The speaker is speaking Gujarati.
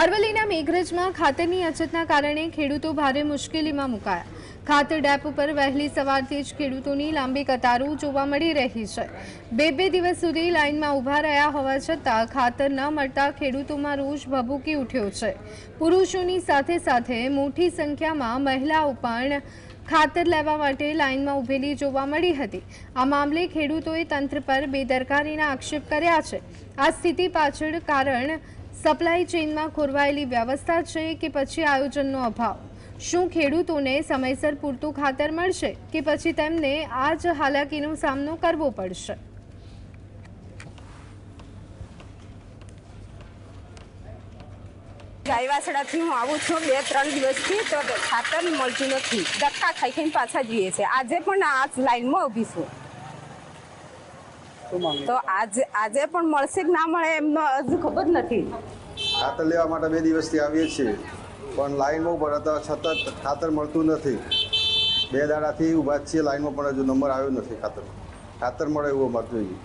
અરવલ્લીના મેઘરજમાં ખાતરની અછતના કારણે ખેડૂતો ભારે મુશ્કેલીમાં મુકાયા. ખાતર ડેપ ઉપર વહેલી સવારથી જ ખેડૂતોની લાંબી કતારો જોવા મળી રહી છે. બે બે દિવસ સુધી લાઇનમાં ઊભા રહ્યા હોવા છતાં ખાતર ન મળતા ખેડૂતોમાં રોષ ભભૂકી ઉઠ્યો છે. પુરુષોની સાથે સાથે મોટી સંખ્યામાં મહિલાઓ પણ ખાતર લેવા માટે લાઇનમાં ઊભેલી જોવા મળી હતી. આ મામલે ખેડૂતોએ તંત્ર પર બેદરકારીના આક્ષેપ કર્યા છે. આ સ્થિતિ પાછળ કારણ સપ્લાય ચેઇનમાં ખોરવાયેલી વ્યવસ્થા છે કે પછી આયોજનનો અભાવ? શું ખેડૂતોને સમયસર પૂરતું ખાતર મળશે કે પછી તેમને આ જ હાલાકીનો સામનો કરવો પડશે? ગાયવાસડાથી હું આવું છું બે, ત્રણ દિવસથી તો ખાતર મળતું નથી. ધક્કા ખાઈ ખાઈને પાછા જઈએ છે આજે પણ આ લાઈનમાં ઊભી છું. તો આજે આજે પણ મળશે કે ના મળે એમનો હજુ ખબર નથી. ખાતર લેવા માટે બે દિવસથી આવીએ છીએ. પણ લાઈનમાં ઊભા હતા છતાં ખાતર મળતું નથી. બે દાડાથી ઊભા છીએ, લાઈનમાં પણ હજુ નંબર આવ્યો નથી ખાતર ખાતર મળે એવું અમારે જોઈએ.